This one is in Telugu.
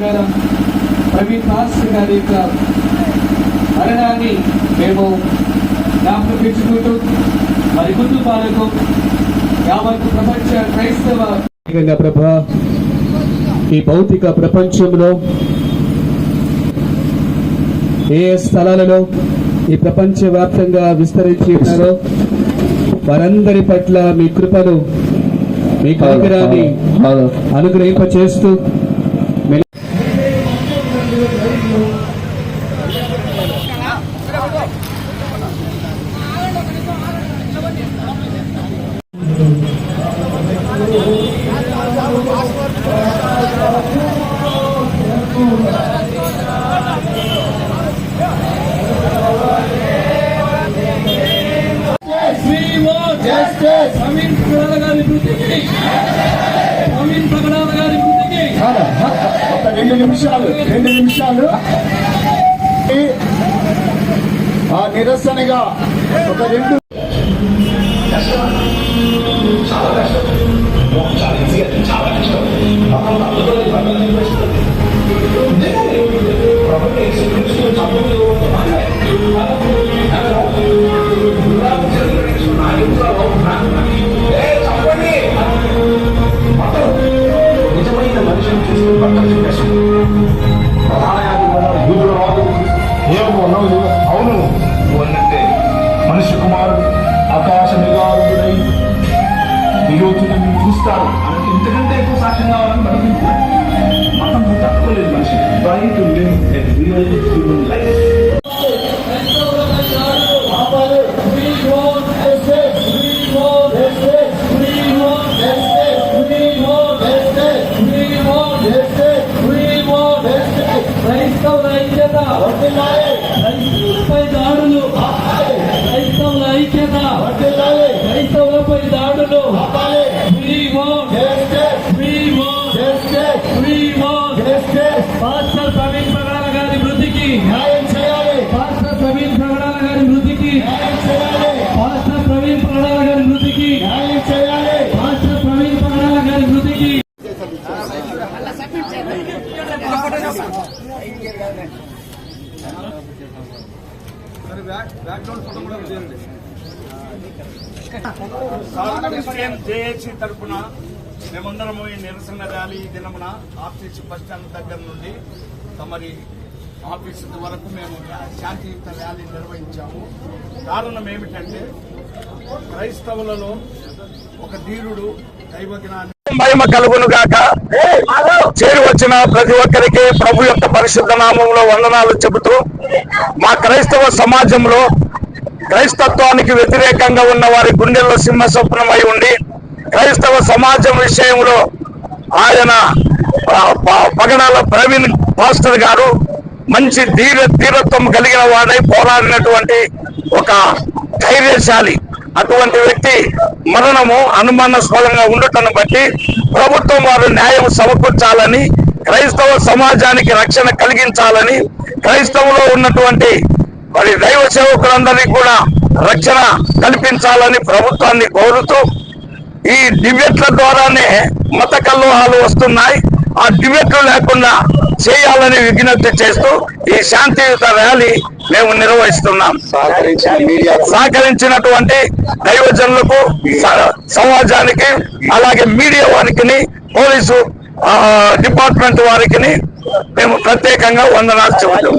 గారు ప్రవీణ్ మాస్టర్ గారి యొక్క మరణాన్ని మేము జ్ఞాపకం తెచ్చుకుంటూ మరి కుటుంబాలకు యావత్ ప్రపంచ క్రైస్తవ ప్రభా ఈ భౌతిక ప్రపంచంలో ఏ ఏ స్థలాలలో ఈ ప్రపంచ వ్యాప్తంగా విస్తరించి ఉన్నారో వారందరి పట్ల మీ కృపను మీ కనికరాన్ని అనుగ్రహింప చేస్తూ ప్రవీణ్ పగడాల గారి మృతికి ప్రవీణ్ పగడాల గారి మృతికి ఒక రెండు నిమిషాలు రెండు నిమిషాలు. ఆ నిరసనగా ఒక రెండు ఏమో నువ్వు అవును. నువ్వు అన్నట్టే మనిషి కుమారుడు ఆకాశ నిగారుడై ఈ చూస్తారు. అంటే ఇంతకంటే ఎక్కువ సాక్ష్యం కావాలని మనకి మతం మనిషి. Try Alhamdulillah. క్రిస్టియన్ జేఏసీ తరఫున మేమందరము ఈ నిరసన ర్యాలీ దినమున ఆర్టీసీ బస్టాండ్ దగ్గర నుండి తమరి ఆఫీస్ వరకు మేము శాంతియుత ర్యాలీ నిర్వహించాము. కారణం ఏమిటంటే క్రైస్తవులలో ఒక ధీరుడు దైవజ్ఞాని మహిమ కలుగును గాక. చేరి వచ్చిన ప్రతి ఒక్కరికి ప్రభు యొక్క పరిశుద్ధ నామంలో వందనాలు చెబుతూ మా క్రైస్తవ సమాజంలో క్రైస్తత్వానికి వ్యతిరేకంగా ఉన్న వారి గుండెల్లో సింహ స్వప్నమై ఉండి క్రైస్తవ సమాజం విషయంలో ఆయన పగడాల ప్రవీణ్ పాస్టర్ గారు మంచి ధీర ధీరత్వం కలిగిన వాడై పోరాడినటువంటి ఒక ధైర్యశాలి. అటువంటి వ్యక్తి మరణము అనుమానాస్పదంగా ఉండటం బట్టి ప్రభుత్వం వారు న్యాయం సమకూర్చాలని క్రైస్తవ సమాజానికి రక్షణ కలిగించాలని క్రైస్తవులో ఉన్నటువంటి మరి దైవ సేవకులందరినీ కూడా రక్షణ కల్పించాలని ప్రభుత్వాన్ని కోరుతూ ఈ డిబేట్ల ద్వారానే మత కల్లోహాలు వస్తున్నాయి. ఆ డిబేట్లు లేకుండా చేయాలని విజ్ఞప్తి చేస్తూ ఈ శాంతియుత ర్యాలీ మేము నిర్వహిస్తున్నాం. సహకరించినటువంటి దైవజనులకు సమాజానికి అలాగే మీడియా వారికి పోలీసు డిపార్ట్మెంట్ వారికి మేము ప్రత్యేకంగా వందనాలు చెబుతాం